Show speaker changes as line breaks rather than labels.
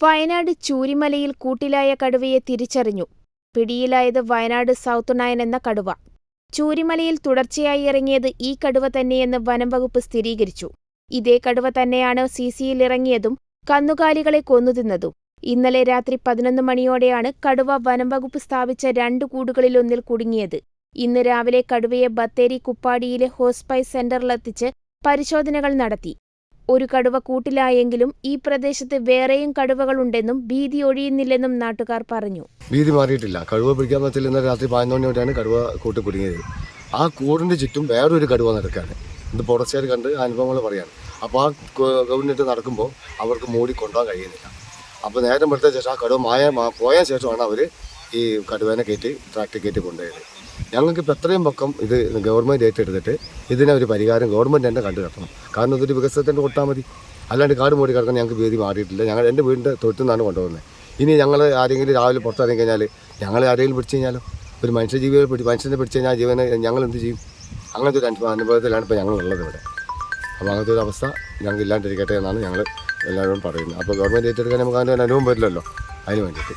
വയനാട് ചൂരിമലയിൽ കൂട്ടിലായ കടുവയെ തിരിച്ചറിഞ്ഞു. പിടിയിലായത് വയനാട് സൗത്ത് നയൻ എന്ന കടുവ. ചൂരിമലയിൽ തുടർച്ചയായി ഇറങ്ങിയത് ഈ കടുവ തന്നെയെന്ന് വനംവകുപ്പ് സ്ഥിരീകരിച്ചു. ഇതേ കടുവ തന്നെയാണ് സിസിയിലിറങ്ങിയതും കന്നുകാലികളെ കൊന്നുതിന്നതും. ഇന്നലെ രാത്രി പതിനൊന്ന് മണിയോടെയാണ് കടുവ വനംവകുപ്പ് സ്ഥാപിച്ച രണ്ട് കൂടുകളിലൊന്നിൽ കുടുങ്ങിയത്. ഇന്ന് രാവിലെ കടുവയെ ബത്തേരി കുപ്പാടിയിലെ ഹോസ്പൈസ് സെന്ററിലെത്തിച്ച് പരിശോധനകൾ നടത്തി. ഒരു കടുവ കൂട്ടിലായെങ്കിലും ഈ പ്രദേശത്ത് വേറെയും കടുവകളുണ്ടെന്നും ഭീതി ഒഴിയുന്നില്ലെന്നും നാട്ടുകാർ പറഞ്ഞു.
ഭീതി മാറിയിട്ടില്ല. കടുവ പിടിക്കാൻ പറ്റില്ല ഇന്നലെ രാത്രി പതിനൊന്ന് മണിയോടെയാണ് കടുവ കൂട്ടി കുടുങ്ങിയത്. ആ കൂടിന്റെ ചുറ്റും വേറൊരു കടുവ നടക്കാണ്. ഇത് പുറച്ചേർ കണ്ട് അനുഭവങ്ങൾ പറയാണ്. അപ്പോൾ ആ ഗവൺമെന്റ് നടക്കുമ്പോൾ അവർക്ക് മൂടി കൊണ്ടുപോകാൻ കഴിയുന്നില്ല. അപ്പോൾ നേരം എടുത്ത ശേഷം ആ കടുവ മായ പോയ ശേഷമാണ് അവർ ഈ കടുവേനെ കയറ്റി ട്രാക്ടർ കയറ്റി കൊണ്ടുപോയത്. ഞങ്ങൾക്ക് ഇപ്പോൾ എത്രയും പക്കം ഇത് ഗവൺമെന്റ് ഏറ്റെടുത്തിട്ട് ഇതിനെ ഒരു പരിഹാരം ഗവൺമെന്റ് തന്നെ കണ്ടു കിട്ടണം കാരണം ഇതൊരു വികസനത്തിന്റെ കൊടുത്താൽ മതി. അല്ലാണ്ട് കാട് മൂടി കിടക്കാൻ ഞങ്ങൾക്ക് ഭീതി മാറിയിട്ടില്ല. ഞങ്ങൾ എന്റെ വീടിന്റെ തൊട്ടിൽ നിന്നാണ് കൊണ്ടുപോകുന്നത്. ഇനി ഞങ്ങൾ ആരെങ്കിലും രാവിലെ പുറത്തിറങ്ങി കഴിഞ്ഞാൽ ഞങ്ങൾ ആരെങ്കിലും പിടിച്ചു കഴിഞ്ഞാലോ? ഒരു മനുഷ്യജീവിയെ പിടി മനുഷ്യനെ പിടിച്ചു കഴിഞ്ഞാൽ ജീവനെ ഞങ്ങൾ എന്ത് ചെയ്യും? അങ്ങനത്തെ ഒരു അനുഭവ അനുഭവത്തിലാണ് ഇപ്പോൾ ഞങ്ങൾ ഉള്ളത് ഇവിടെ. അപ്പോൾ അങ്ങനത്തെ ഒരു അവസ്ഥ ഞങ്ങൾക്ക് ഇല്ലാണ്ടിരിക്കട്ടെ എന്നാണ് ഞങ്ങൾ എല്ലാവരോടും പറയുന്നത്. അപ്പോൾ ഗവൺമെന്റ് ഏറ്റെടുക്കാൻ നമുക്ക് അതിന്റെ അനുഭവം വരില്ലല്ലോ. അതിന് വേണ്ടിയിട്ട്.